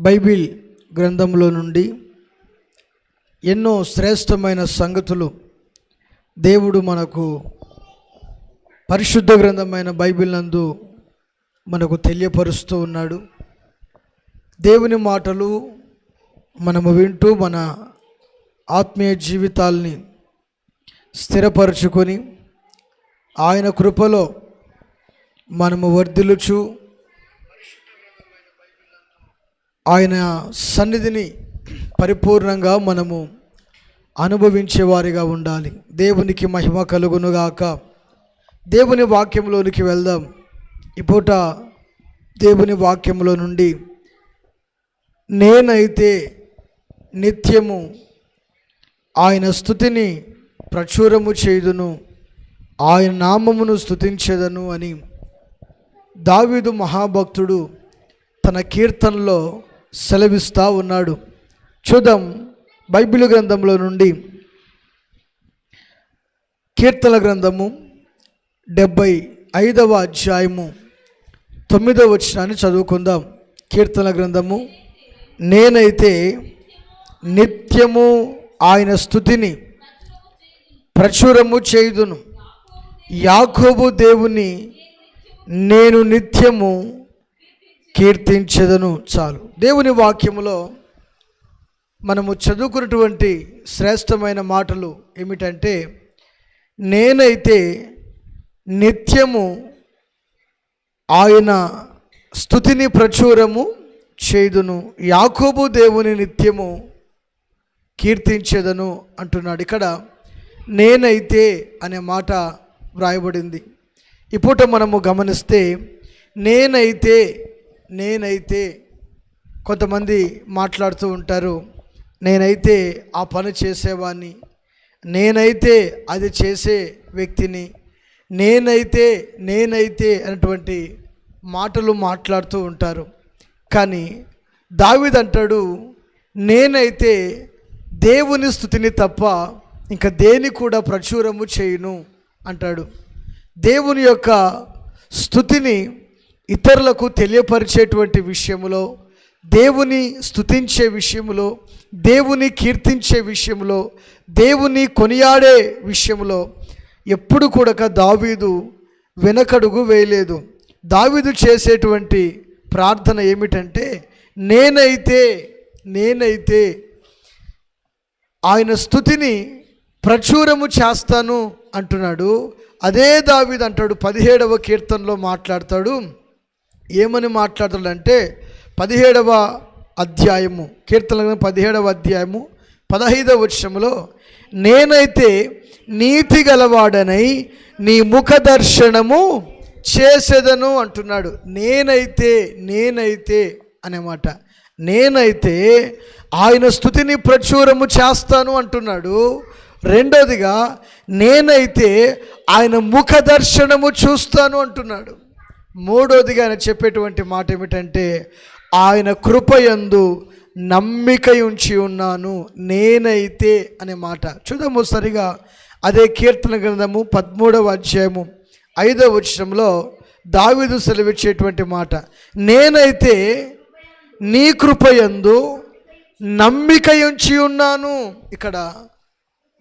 Bible గ్రంథంలో నుండి ఎన్నో శ్రేష్టమైన సంగతులు దేవుడు మనకు పరిశుద్ధ గ్రంథమైన బైబిల్ నందు మనకు తెలియపరుస్తూ ఉన్నాడు. దేవుని మాటలు మనము వింటూ మన ఆత్మీయ జీవితాల్ని స్థిరపరుచుకొని ఆయన కృపలో మనము వర్ధిలుచు ఆయన సన్నిధిని పరిపూర్ణంగా మనము అనుభవించే వారిగా ఉండాలి. దేవునికి మహిమ కలుగునుగాక. దేవుని వాక్యంలోనికి వెళ్దాం. ఈ పూట దేవుని వాక్యంలో నుండి నేనైతే నిత్యము ఆయన స్థుతిని ప్రచురము చేయుదును ఆయన నామమును స్థుతించేదను అని దావీదు మహాభక్తుడు తన కీర్తనలో సెలవిస్తూ ఉన్నాడు. చూద్దాం బైబిల్ గ్రంథంలో నుండి కీర్తన గ్రంథము డెబ్భై ఐదవ అధ్యాయము తొమ్మిదవ వచనాన్ని చదువుకుందాం. కీర్తన గ్రంథము నేనైతే నిత్యము ఆయన స్థుతిని ప్రచురము చేయుదును. యాకోబు దేవుని నేను నిత్యము కీర్తించదను చాలు. దేవుని వాక్యములో మనము చదువుకున్నటువంటి శ్రేష్టమైన మాటలు ఏమిటంటే నేనైతే నిత్యము ఆయన స్థుతిని ప్రచురము చేయుదును. యాకోబు దేవుని నిత్యము కీర్తించేదను అంటున్నాడు. ఇక్కడ నేనైతే అనే మాట వ్రాయబడింది. ఈ పూట మనము గమనిస్తే నేనైతే నేనైతే కొంతమంది మాట్లాడుతూ ఉంటారు నేనైతే ఆ పని చేసేవాడిని నేనైతే అది చేసే వ్యక్తిని నేనైతే నేనైతే అనేటువంటి మాటలు మాట్లాడుతూ ఉంటారు. కానీ దావిదంటాడు నేనైతే దేవుని స్థుతిని తప్ప ఇంకా దేని కూడా ప్రచురము చేయను అంటాడు. దేవుని యొక్క స్థుతిని ఇతరులకు తెలియపరిచేటువంటి విషయంలో దేవుని స్థుతించే విషయంలో దేవుని కీర్తించే విషయంలో దేవుని కొనియాడే విషయంలో ఎప్పుడు కూడా దావీదు వెనకడుగు వేయలేదు. దావీదు చేసేటువంటి ప్రార్థన ఏమిటంటే నేనైతే నేనైతే ఆయన స్థుతిని ప్రచురము చేస్తాను అంటున్నాడు. అదే దావీదు అంటాడు పదిహేడవ కీర్తనలో మాట్లాడతాడు. ఏమని మాట్లాడతాడంటే పదిహేడవ అధ్యాయము కీర్తన పదిహేడవ అధ్యాయము పదహైదవ వచనంలో నేనైతే నీతి గలవాడనై నీ ముఖ దర్శనము చేసేదను అంటున్నాడు. నేనైతే నేనైతే అనేమాట. నేనైతే ఆయన స్థుతిని ప్రచురము చేస్తాను అంటున్నాడు. రెండోదిగా నేనైతే ఆయన ముఖ దర్శనము చూస్తాను అంటున్నాడు. మూడోదిగా ఆయన చెప్పేటువంటి మాట ఏమిటంటే ఆయన కృపయందు నమ్మిక ఉంచి ఉన్నాను నేనైతే అనే మాట. చూద్దాము సరిగా అదే కీర్తన గ్రంథము పదమూడవ అధ్యాయము ఐదవ వచనంలో దావిదు సెలవిచ్చేటువంటి మాట. నేనైతే నీ కృపయందు నమ్మిక ఉంచి ఉన్నాను. ఇక్కడ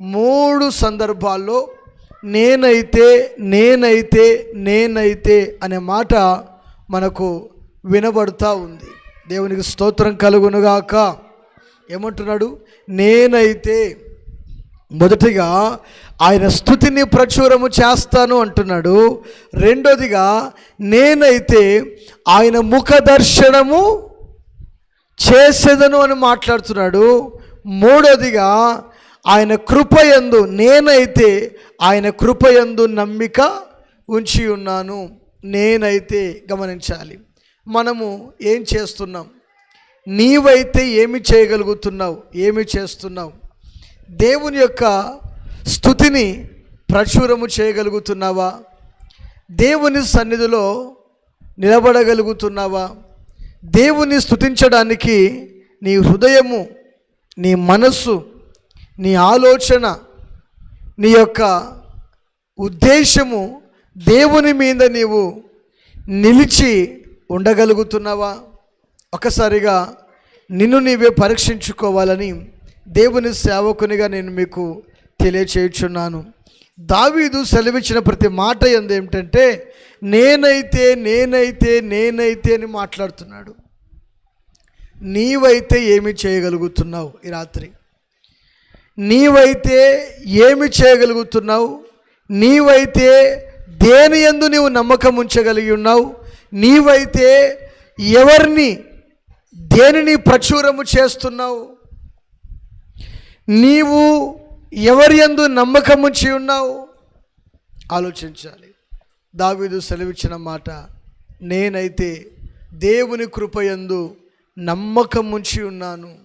మూడు సందర్భాల్లో నేనైతే నేనైతే నేనైతే అనే మాట మనకు వినబడుతూ ఉంది. దేవునికి స్తోత్రం కలుగునుగాక. ఏమంటున్నాడు? నేనైతే మొదటిగా ఆయన స్థుతిని ప్రచురము చేస్తాను అంటున్నాడు. రెండోదిగా నేనైతే ఆయన ముఖ దర్శనము చేసేదను అని మాట్లాడుతున్నాడు. మూడోదిగా ఆయన కృపయందు నేనైతే ఆయన కృపయందు నమ్మిక ఉంచి ఉన్నాను. నేనైతే గమనించాలి. మనము ఏం చేస్తున్నాం? నీవైతే ఏమి చేయగలుగుతున్నావు? ఏమి చేస్తున్నావు? దేవుని యొక్క స్థుతిని ప్రచురము చేయగలుగుతున్నావా? దేవుని సన్నిధిలో నిలబడగలుగుతున్నావా? దేవుని స్థుతించడానికి నీ హృదయము నీ మనస్సు నీ ఆలోచన నీ యొక్క ఉద్దేశము దేవుని మీద నీవు నిలిచి ఉండగలుగుతున్నావా? ఒకసారిగా నిన్ను నీవే పరీక్షించుకోవాలని దేవుని సేవకునిగా నేను మీకు తెలియచేయుచున్నాను. దావీదు సెలవిచ్చిన ప్రతి మాట ఎందు ఏమిటంటే నేనైతే నేనైతే నేనైతే అని మాట్లాడుతున్నాడు. నీవైతే ఏమి చేయగలుగుతున్నావు? ఈ రాత్రి. నీవైతే ఏమి చేయగలుగుతున్నావు? నీవైతే దేని ఎందు నీవు నమ్మకం ఉంచగలిగి ఉన్నావు? నీవైతే ఎవరిని దేనిని ప్రచురము చేస్తున్నావు? నీవు ఎవరి ఎందు నమ్మకం ఉంచి ఉన్నావు? ఆలోచించాలి. దావీదు సెలవిచ్చిన మాట నేనైతే దేవుని కృపయందు నమ్మకం ఉంచి ఉన్నాను.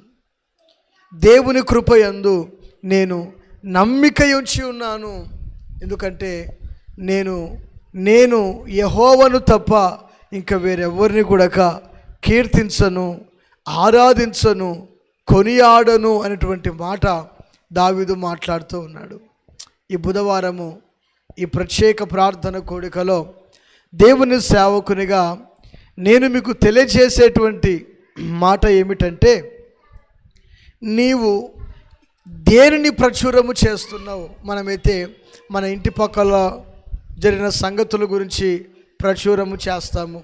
దేవుని కృపయందు నేను నమ్మిక ఉంచి ఉన్నాను. ఎందుకంటే నేను నేను యహోవను తప్ప ఇంకా వేరెవరిని కూడా కీర్తించను ఆరాధించను కొనియాడను అనేటువంటి మాట దావిదు మాట్లాడుతూ ఉన్నాడు. ఈ బుధవారము ఈ ప్రత్యేక ప్రార్థన కోడికలో దేవుని సేవకునిగా నేను మీకు తెలియజేసేటువంటి మాట ఏమిటంటే నీవు దేనిని ప్రచురము చేస్తున్నావు? మనమైతే మన ఇంటి పక్కల జరిగిన సంగతుల గురించి ప్రచురము చేస్తాము.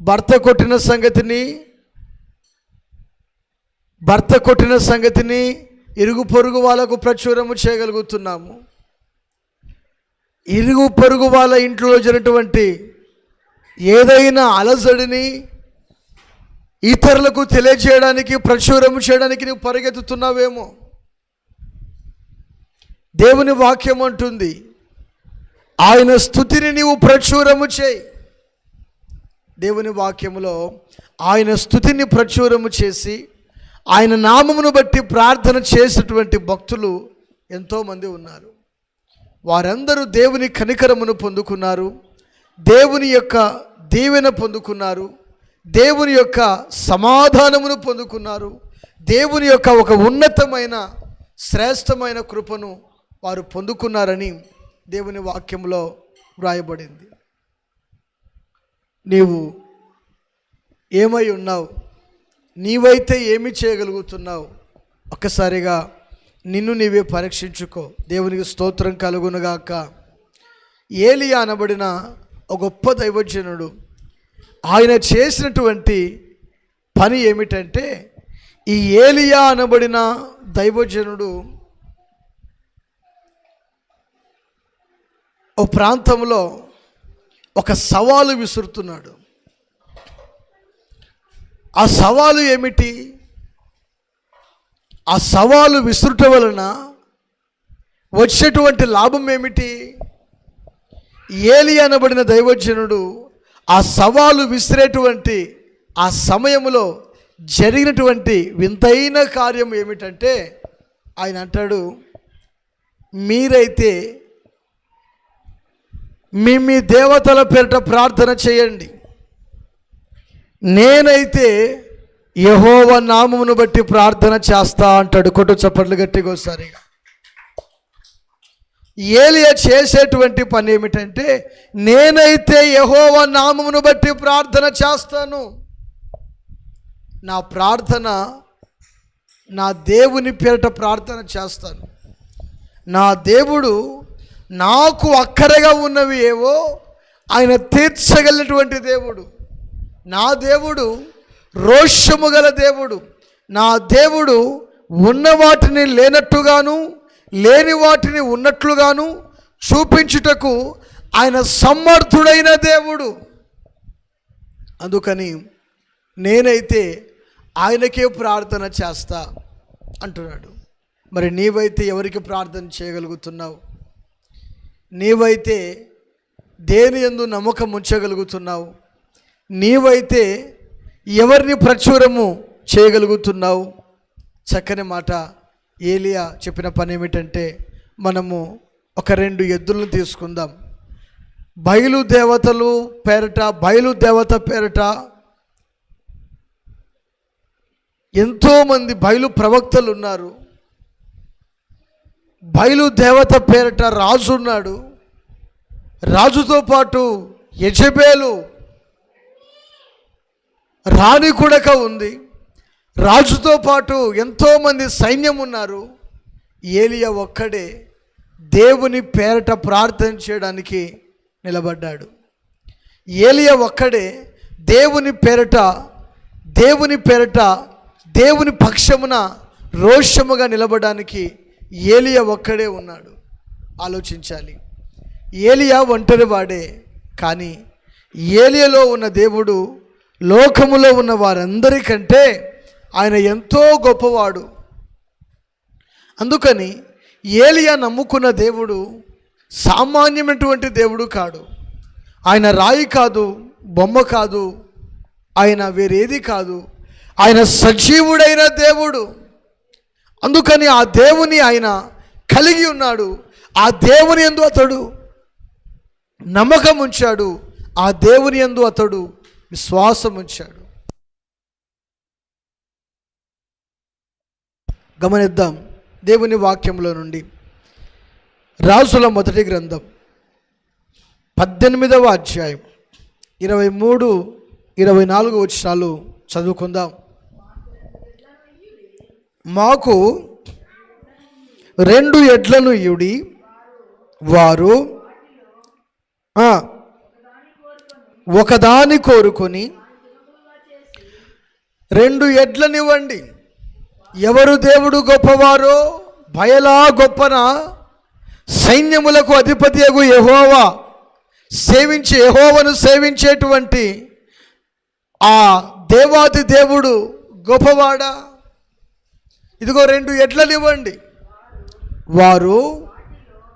భర్త కొట్టిన సంగతిని భర్త కొట్టిన సంగతిని ఇరుగు పొరుగు వాళ్ళకు ప్రచురము చేయగలుగుతున్నాము. ఇరుగు పొరుగు వాళ్ళ ఇంట్లో జరిగినటువంటి ఏదైనా అలజడిని ఇతరులకు తెలియజేయడానికి ప్రచురం చేయడానికి నువ్వు పరిగెత్తుతున్నావేమో. దేవుని వాక్యం అంటుంది ఆయన స్థుతిని నీవు ప్రచురము చేయి. దేవుని వాక్యములో ఆయన స్థుతిని ప్రచురము చేసి ఆయన నామమును బట్టి ప్రార్థన చేసినటువంటి భక్తులు ఎంతోమంది ఉన్నారు. వారందరూ దేవుని కనికరమును పొందుకున్నారు దేవుని యొక్క దీవెన పొందుకున్నారు. దేవుని యొక్క సమాధానమును పొందుకున్నారు. దేవుని యొక్క ఒక ఉన్నతమైన శ్రేష్టమైన కృపను వారు పొందుకున్నారని దేవుని వాక్యంలో వ్రాయబడింది. నీవు ఏమై ఉన్నావు? నీవైతే ఏమి చేయగలుగుతున్నావు? ఒక్కసారిగా నిన్ను నీవే పరీక్షించుకో. దేవునికి స్తోత్రం కలుగునుగాక. ఏలియా అనబడిన ఒక గొప్ప దైవజనుడు ఆయన చేసినటువంటి పని ఏమిటంటే ఈ ఏలియా అనబడిన దైవజనుడు ఓ ప్రాంతంలో ఒక సవాలు విసురుతున్నాడు. ఆ సవాలు ఏమిటి? ఆ సవాలు విసురుట వలన వచ్చేటువంటి లాభం ఏమిటి? ఏలి అనబడిన దైవజనుడు ఆ సవాలు విసిరేటువంటి ఆ సమయంలో జరిగినటువంటి వింతైన కార్యం ఏమిటంటే ఆయన అంటాడు మీరైతే మీ మీ దేవతల పేరిట ప్రార్థన చేయండి. నేనైతే యహోవ నామమును బట్టి ప్రార్థన చేస్తా అంటాడు కొట్టు చప్పట్లు గట్టిగా ఒకసారిగా ఏలియా చేసేటువంటి పని ఏమిటంటే నేనైతే యహోవ నామమును బట్టి ప్రార్థన చేస్తాను. నా ప్రార్థన నా దేవుని పేరిట ప్రార్థన చేస్తాను. నా దేవుడు నాకు అక్కరగా ఉన్నవి ఏవో ఆయన తీర్చగలిగినటువంటి దేవుడు. నా దేవుడు రోషము గల దేవుడు. నా దేవుడు ఉన్న వాటిని లేనట్టుగాను లేని వాటిని ఉన్నట్లుగాను చూపించుటకు ఆయన సమర్థుడైన దేవుడు. అందుకని నేనైతే ఆయనకే ప్రార్థన చేస్తా అంటున్నాడు. మరి నీవైతే ఎవరికి ప్రార్థన చేయగలుగుతున్నావు? నీవైతే దేని ఎందు నమ్మకం ఉంచగలుగుతున్నావు? నీవైతే ఎవరిని ప్రచురము చేయగలుగుతున్నావు? చక్కని మాట ఏలియా చెప్పిన పని ఏమిటంటే మనము ఒక రెండు ఎద్దులను తీసుకుందాం. బయలు దేవతలు పేరట బయలు దేవత పేరట ఎంతోమంది బయలు ప్రవక్తలు ఉన్నారు బయలు దేవత పేరట రాజు ఉన్నాడు. రాజుతో పాటు యజబేలు రాణి కూడక ఉంది. రాజుతో పాటు ఎంతోమంది సైన్యం ఉన్నారు. ఏలియా ఒక్కడే దేవుని పేరట ప్రార్థన చేయడానికి నిలబడ్డాడు. ఏలియా ఒక్కడే దేవుని పేరట దేవుని పేరట దేవుని పక్షమున రోషముగా నిలబడడానికి ఏలియా ఒక్కడే ఉన్నాడు. ఆలోచించాలి. ఏలియా ఒంటరి వాడే కానీ ఏలియలో ఉన్న దేవుడు లోకములో ఉన్న వారందరికంటే ఆయన ఎంతో గొప్పవాడు. అందుకని ఏలియా నమ్ముకున్న దేవుడు సామాన్యమైనటువంటి దేవుడు కాడు. ఆయన రాయి కాదు బొమ్మ కాదు ఆయన వేరేది కాదు. ఆయన సజీవుడైన దేవుడు. అందుకని ఆ దేవుని ఆయన కలిగి ఉన్నాడు. ఆ దేవుని ఎందు అతడు నమ్మకం ఉంచాడు. ఆ దేవుని ఎందు అతడు విశ్వాసం ఉంచాడు. గమనిద్దాం దేవుని వాక్యంలో నుండి. రాసుల మొదటి గ్రంథం పద్దెనిమిదవ అధ్యాయం ఇరవై మూడు ఇరవై నాలుగు వచ్చినాలు చదువుకుందాం. మాకు రెండు ఎడ్లను ఇడి వారు ఒకదాని కోరుకొని రెండు ఎడ్లనివ్వండి. ఎవరు దేవుడు గొప్పవారో భయలా గొప్పన సైన్యములకు అధిపతి అగు యహోవా. సేవించే యహోవను సేవించేటువంటి ఆ దేవాది దేవుడు గొప్పవాడా? ఇదిగో రెండు ఎడ్లనివ్వండి. వారు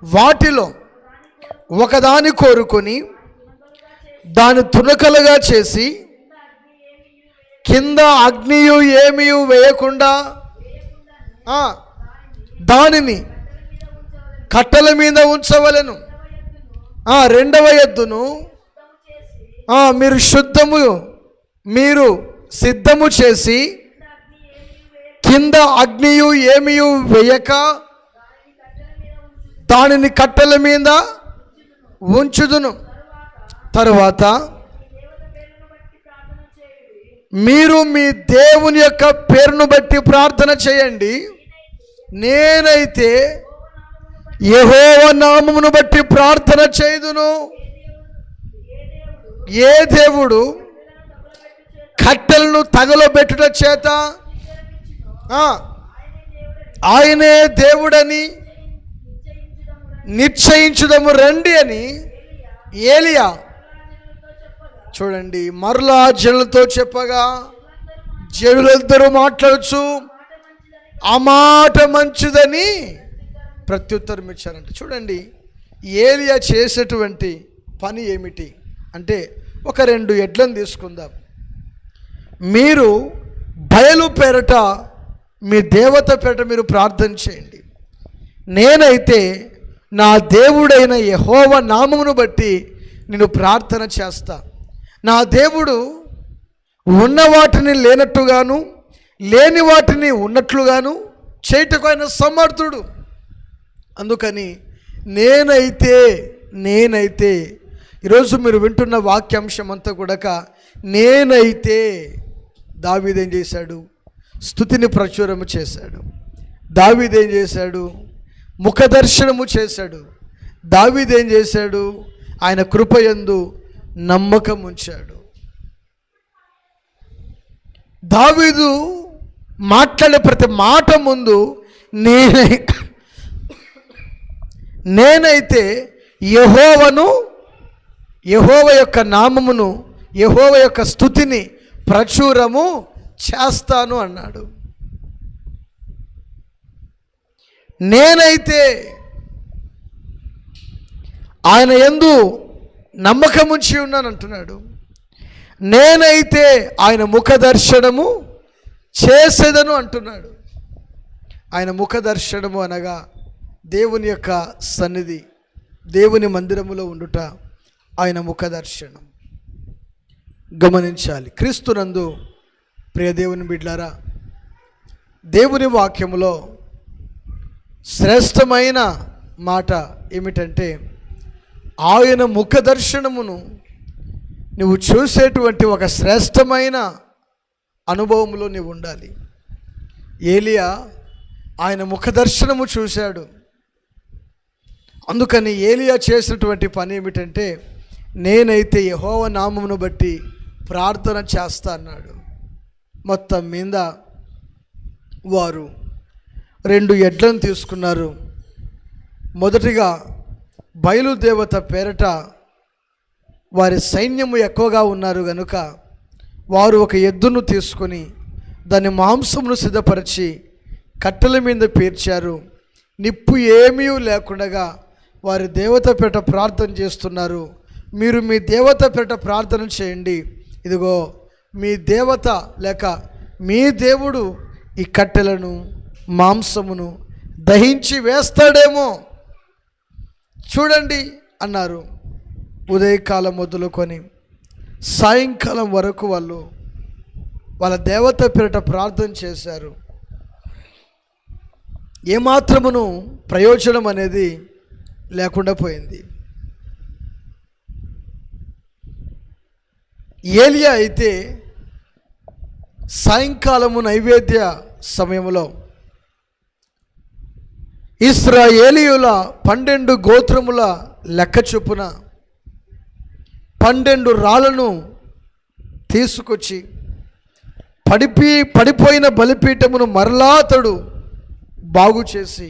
వాటిలో ఒకదాని కోరుకొని దాని తునకలుగా చేసి కింద అగ్నియు ఏమీ వేయకుండా దానిని కట్టెల మీద ఉంచవలెను. రెండవ ఎద్దును మీరు శుద్ధము మీరు సిద్ధము చేసి కింద అగ్నియు ఏమియు వేయక దానిని కట్టెల మీద ఉంచుదును. తరువాత మీరు మీ దేవుని యొక్క పేరును బట్టి ప్రార్థన చేయండి. నేనైతే యహోవ నామమును బట్టి ప్రార్థన చేయుదును. ఏ దేవుడు కట్టెలను తగలబెట్టుట చేత? ఆయనే దేవుడని నిశ్చయించుదము రండి అని ఏలియా చూడండి మరలా జనులతో చెప్పగా జనులందరూ మాట్లాడచ్చు ఆ మాట మంచిదని ప్రత్యుత్తరం ఇచ్చారంట చూడండి ఏలియా చేసేటువంటి పని ఏమిటి? అంటే ఒక రెండు ఎడ్లను తీసుకుందాం. మీరు బయలు పేరట మీ దేవత పేరట మీరు ప్రార్థన చేయండి. నేనైతే నా దేవుడైన యహోవ నామమును బట్టి నేను ప్రార్థన చేస్తాను నా దేవుడు ఉన్న వాటిని లేనట్టుగాను లేని వాటిని ఉన్నట్లుగాను చేయటకు ఆయన సమర్థుడు. అందుకని నేనైతే నేనైతే ఈరోజు మీరు వింటున్న వాక్యాంశం అంతా కూడా నేనైతే దావీదేం చేశాడు? స్థుతిని ప్రచురము చేశాడు. దావీదేం చేశాడు? ముఖదర్శనము చేశాడు. దావీదేం చేశాడు? ఆయన కృపయందు నమ్మకం ఉంచాడు దావీదు మాట్లాడే ప్రతి మాట ముందు నేనై నేనైతే యహోవను యహోవ యొక్క నామమును యహోవ యొక్క స్థుతిని ప్రచురము చేస్తాను అన్నాడు. నేనైతే ఆయన ఎందు నమ్మకం ఉంచి ఉన్నాను అంటున్నాడు నేనైతే ఆయన ముఖ దర్శనము చేసేదను అంటున్నాడు. ఆయన ముఖ దర్శనము అనగా దేవుని యొక్క సన్నిధి దేవుని మందిరములో ఉండుట ఆయన ముఖ దర్శనం గమనించాలి. క్రీస్తునందు ప్రియ దేవుని బిడ్లారా దేవుని వాక్యములో శ్రేష్టమైన మాట ఏమిటంటే ఆయన ముఖ దర్శనమును నువ్వు చూసేటువంటి ఒక శ్రేష్టమైన అనుభవంలో నీవు ఉండాలి. ఏలియా ఆయన ముఖ దర్శనము చూశాడు. అందుకని ఏలియా చేసినటువంటి పని ఏమిటంటే నేనైతే యహోవ నామమును బట్టి ప్రార్థన చేస్తా అన్నాడు. మొత్తం మీద వారు రెండు ఎడ్లను తీసుకున్నారు. మొదటిగా బయలుదేవత పేరట వారి సైన్యము ఎక్కువగా ఉన్నారు గనుక వారు ఒక ఎద్దును తీసుకొని దాని మాంసమును సిద్ధపరిచి కట్టెల మీద పేర్చారు. నిప్పు ఏమీ లేకుండగా వారి దేవత పేట ప్రార్థన చేస్తున్నారు. మీరు మీ దేవత పేట ప్రార్థన చేయండి. ఇదిగో మీ దేవత లేక మీ దేవుడు ఈ కట్టెలను మాంసమును దహించి వేస్తాడేమో. చూడండి అన్నారు. ఉదయకాలం మొదలుకొని సాయంకాలం వరకు వాళ్ళు వాళ్ళ దేవత పేరిట ప్రార్థన చేశారు. ఏమాత్రమును ప్రయోజనం అనేది లేకుండా పోయింది. ఏలియా అయితే సాయంకాలము నైవేద్య సమయంలో ఇస్రాయేలీయుల పన్నెండు గోత్రముల లెక్క చొప్పున పన్నెండు రాళ్ళను తీసుకొచ్చి పడిపి పడిపోయిన బలిపీఠమును మరలా అతడు బాగు చేసి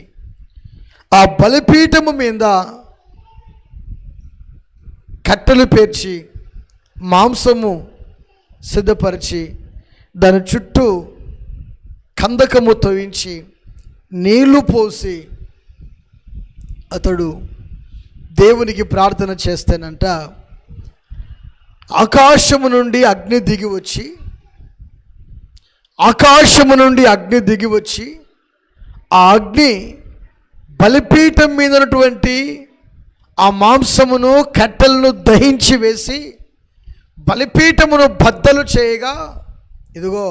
ఆ బలిపీఠము మీద కట్టెలు పేర్చి మాంసము సిద్ధపరిచి దాని చుట్టూ కందకము తవ్వించి నీళ్ళు పోసి అతడు దేవునికి ప్రార్థన చేస్తానంట ఆకాశము నుండి అగ్ని దిగి వచ్చి ఆకాశము నుండి అగ్ని దిగి వచ్చి ఆ అగ్ని బలిపీఠం మీద ఉన్నటువంటి ఆ మాంసమును కట్టెలను దహించి వేసి బలిపీఠమును బద్దలు చేయగా ఇదిగో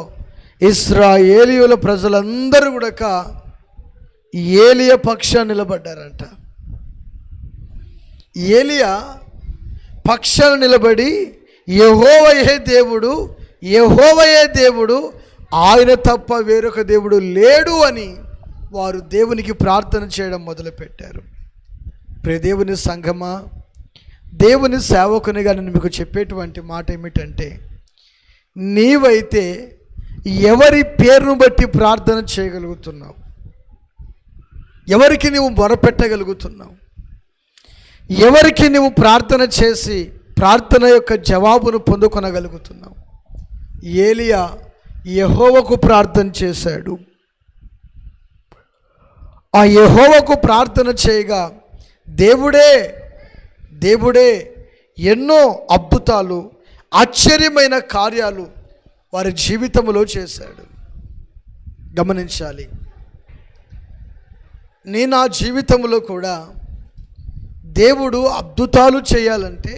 ఇస్రాయేలియుల ప్రజలందరూ కూడా ఏలియ పక్షాన నిలబడ్డారంట. ఏలియా పక్షాన నిలబడి యహోవయే దేవుడు యహోవయే దేవుడు ఆయన తప్ప వేరొక దేవుడు లేడు అని వారు దేవునికి ప్రార్థన చేయడం మొదలుపెట్టారు. ప్రియ దేవుని సంఘమా దేవుని సేవకునిగా నేను మీకు చెప్పేటువంటి మాట ఏమిటంటే నీవైతే ఎవరి పేరును బట్టి ప్రార్థన చేయగలుగుతున్నావు? ఎవరికి నీవు మొరపెట్టగలుగుతున్నావు? ఎవరికి నువ్వు ప్రార్థన చేసి ప్రార్థన యొక్క జవాబును పొందుకొనగలుగుతున్నావు? ఏలియా యహోవకు ప్రార్థన చేశాడు. ఆ యహోవకు ప్రార్థన చేయగా దేవుడే దేవుడే ఎన్నో అద్భుతాలు ఆశ్చర్యమైన కార్యాలు వారి జీవితంలో చేశాడు. గమనించాలి. నేను నా జీవితంలో కూడా దేవుడు అద్భుతాలు చేయాలంటే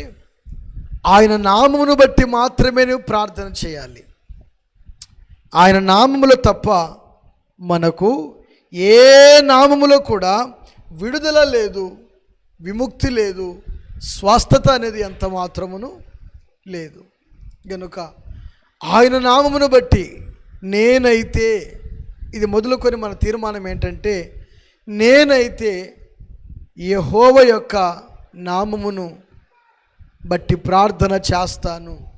ఆయన నామమును బట్టి మాత్రమే నువ్వు ప్రార్థన చేయాలి. ఆయన నామములో తప్ప మనకు ఏ నామములో కూడా విడుదల లేదు విముక్తి లేదు స్వస్థత అనేది ఎంత మాత్రమును లేదు. గనుక ఆయన నామమును బట్టి నేనైతే ఇది మొదలుకొని మన తీర్మానం ఏంటంటే నేనైతే యహోవ యొక్క నామమును బట్టి ప్రార్థన చేస్తాను.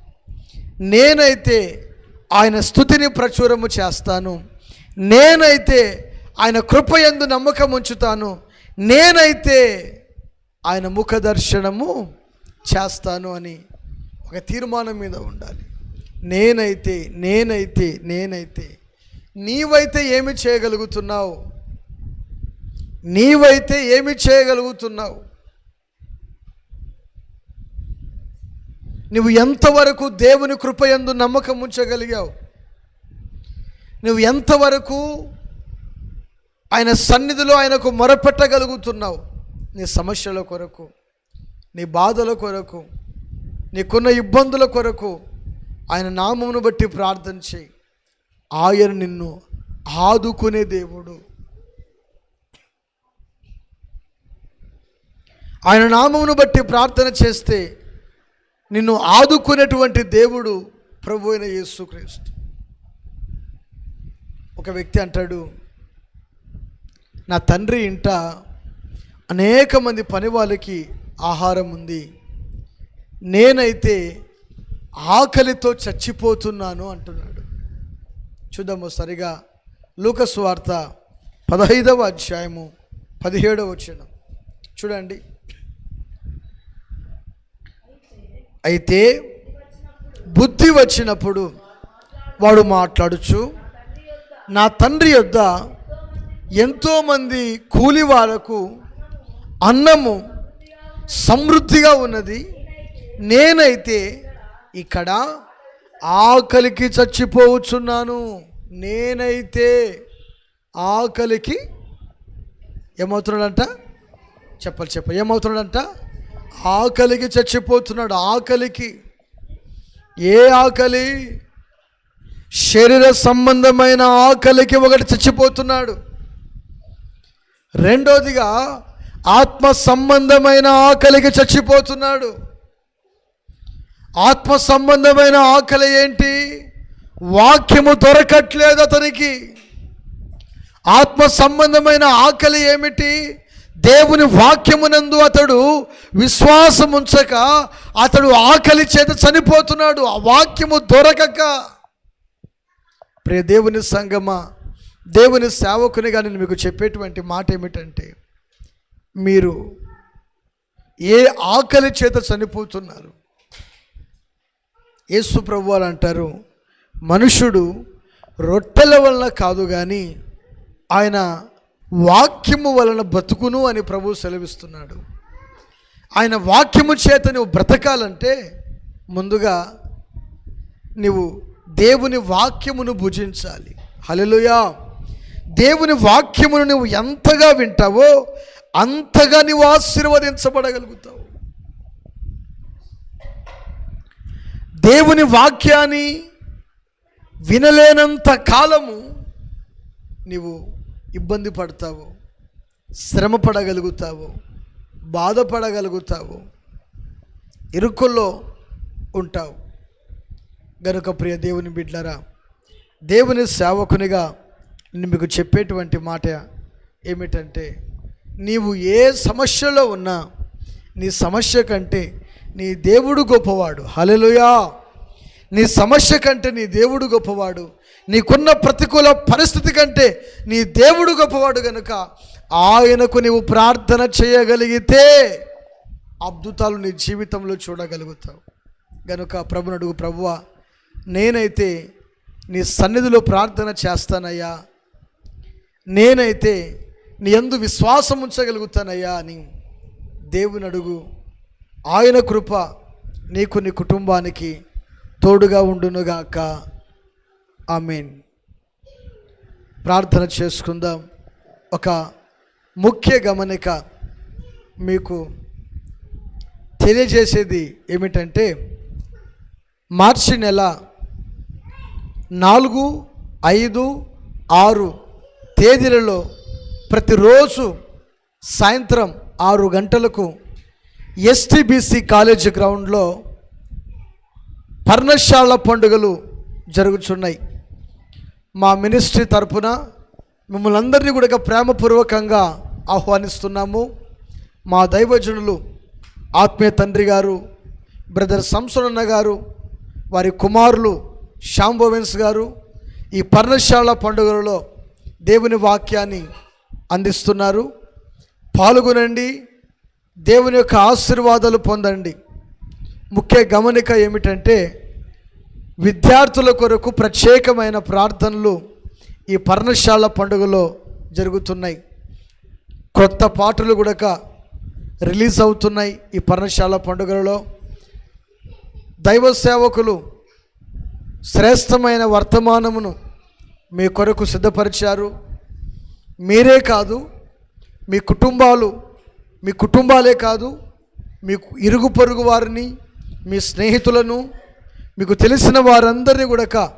నేనైతే ఆయన స్థుతిని ప్రచురము చేస్తాను. నేనైతే ఆయన కృపయందు నమ్మకం ఉంచుతాను. నేనైతే ఆయన ముఖ దర్శనము చేస్తాను అని ఒక తీర్మానం మీద ఉండాలి. నేనైతే నేనైతే నేనైతే నీవైతే ఏమి చేయగలుగుతున్నావు? నీవైతే ఏమి చేయగలుగుతున్నావు? నువ్వు ఎంతవరకు దేవుని కృపయందు నమ్మకం ఉంచగలిగావు? నువ్వు ఎంతవరకు ఆయన సన్నిధిలో ఆయనకు మొరపెట్టగలుగుతున్నావు? నీ సమస్యల కొరకు నీ బాధల కొరకు నీకున్న ఇబ్బందుల కొరకు ఆయన నామమును బట్టి ప్రార్థన చేయి. ఆయన నిన్ను ఆదుకునే దేవుడు. ఆయన నామమును బట్టి ప్రార్థన చేస్తే నిన్ను ఆదుకునేటువంటి దేవుడు ప్రభు అయిన యేసుక్రీస్తు. ఒక వ్యక్తి అంటాడు నా తండ్రి ఇంట అనేక మంది పని వాళ్ళకి ఆహారం ఉంది. నేనైతే ఆకలితో చచ్చిపోతున్నాను అంటున్నాడు. చూద్దాము సరిగా లూకస్ వార్త పదహైదవ అధ్యాయము పదిహేడవ వచనం. చూడండి. అయితే బుద్ధి వచ్చినప్పుడు వాడు మాట్లాడుచు నా తండ్రి యొద్ద ఎంతోమంది కూలి వాళ్ళకు అన్నము సమృద్ధిగా ఉన్నది. నేనైతే ఇక్కడ ఆకలికి చచ్చిపోవచ్చున్నాను. నేనైతే ఆకలికి ఏమవుతున్నాడంట? చెప్పాలి చెప్పాలి. ఏమవుతున్నాడంట? ఆకలికి చచ్చిపోతున్నాడు. ఆకలికి. ఏ ఆకలి? శరీర సంబంధమైన ఆకలికి ఒకటి చచ్చిపోతున్నాడు. రెండోదిగా ఆత్మ సంబంధమైన ఆకలికి చచ్చిపోతున్నాడు. ఆత్మ సంబంధమైన ఆకలి ఏంటి? వాక్యము దొరకట్లేదు అతనికి. ఆత్మ సంబంధమైన ఆకలి ఏమిటి? దేవుని వాక్యమునందు అతడు విశ్వాసం ఉంచక అతడు ఆకలి చేత చనిపోతున్నాడు. ఆ వాక్యము దొరకక. ప్రియ దేవుని సంగమా దేవుని సేవకునిగా నేను మీకు చెప్పేటువంటి మాట ఏమిటంటే మీరు ఏ ఆకలి చేత చనిపోతున్నారు? యేసు ప్రభు అని అంటారు మనుషుడు రొట్టెల వలన కాదు కానీ ఆయన వాక్యము వలన బ్రతుకును అని ప్రభు సెలవిస్తున్నాడు. ఆయన వాక్యము చేత నువ్వు బ్రతకాలంటే ముందుగా నువ్వు దేవుని వాక్యమును భుజించాలి. హలలుయా దేవుని వాక్యమును నువ్వు ఎంతగా వింటావో అంతగా నువ్వు ఆశీర్వదించబడగలుగుతావు. దేవుని వాక్యాన్ని వినలేనంత కాలము నీవు ఇబ్బంది పడతావు శ్రమ పడగలుగుతావు బాధపడగలుగుతావు ఇరుకుల్లో ఉంటావు. గనుక ప్రియ దేవుని బిడ్డరా దేవుని సేవకునిగా నేను మీకు చెప్పేటువంటి మాట ఏమిటంటే నీవు ఏ సమస్యలో ఉన్నా నీ సమస్య కంటే నీ దేవుడు గొప్పవాడు. హలెలుయా నీ సమస్య కంటే నీ దేవుడు గొప్పవాడు. నీకున్న ప్రతికూల పరిస్థితి కంటే నీ దేవుడు గొప్పవాడు గనుక ఆయనకు నీవు ప్రార్థన చేయగలిగితే అద్భుతాలు నీ జీవితంలో చూడగలుగుతావు. గనుక ప్రభుని అడుగు ప్రభువా నేనైతే నీ సన్నిధిలో ప్రార్థన చేస్తానయ్యా. నేనైతే నీ ఎందు విశ్వాసం ఉంచగలుగుతానయ్యా అని దేవుని అడుగు ఆయన కృప నీకు నీ కుటుంబానికి తోడుగా ఉండునుగాక. ఆమెన్. ప్రార్థన చేసుకుందాం. ఒక ముఖ్య గమనిక మీకు తెలియజేసేది ఏమిటంటే మార్చి నెల నాలుగు ఐదు ఆరు తేదీలలో ప్రతిరోజు సాయంత్రం ఆరు గంటలకు ఎస్టీబీసీ కాలేజ్ గ్రౌండ్లో పర్ణశాల పండుగలు జరుగుతున్నాయి మా మినిస్ట్రీ తరపున మిమ్మల్ని అందరినీ కూడా ప్రేమపూర్వకంగా ఆహ్వానిస్తున్నాము. మా దైవజనులు ఆత్మీయ తండ్రి గారు బ్రదర్ సంసనన్న గారు వారి కుమారులు శాంబోవెన్స్ గారు ఈ పర్ణశాల పండుగలలో దేవుని వాక్యాన్ని అందిస్తున్నారు. పాల్గొనండి దేవుని యొక్క ఆశీర్వాదాలు పొందండి. ముఖ్య గమనిక ఏమిటంటే విద్యార్థుల కొరకు ప్రత్యేకమైన ప్రార్థనలు ఈ పర్ణశాల పండుగలో జరుగుతున్నాయి. కొత్త పాటలు కూడా రిలీజ్ అవుతున్నాయి ఈ పర్ణశాల పండుగలలో. దైవ సేవకులు శ్రేష్టమైన వర్తమానమును మీ కొరకు సిద్ధపరిచారు. మీరే కాదు మీ కుటుంబాలు మీ కుటుంబాలే కాదు మీ ఇరుగు పొరుగు వారిని మీ స్నేహితులను మీకు తెలిసిన వారందరినీ కూడా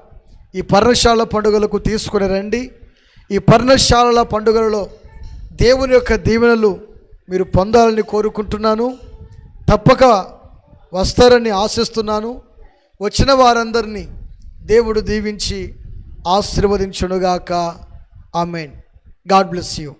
ఈ పర్ణశాల పండుగలకు తీసుకుని రండి. ఈ పర్ణశాలల పండుగలలో దేవుని యొక్క దీవెనలు మీరు పొందాలని కోరుకుంటున్నాను. తప్పక వస్తారని ఆశిస్తున్నాను. వచ్చిన వారందరినీ దేవుడు దీవించి ఆశీర్వదించునుగాక. ఆమెన్. God bless you.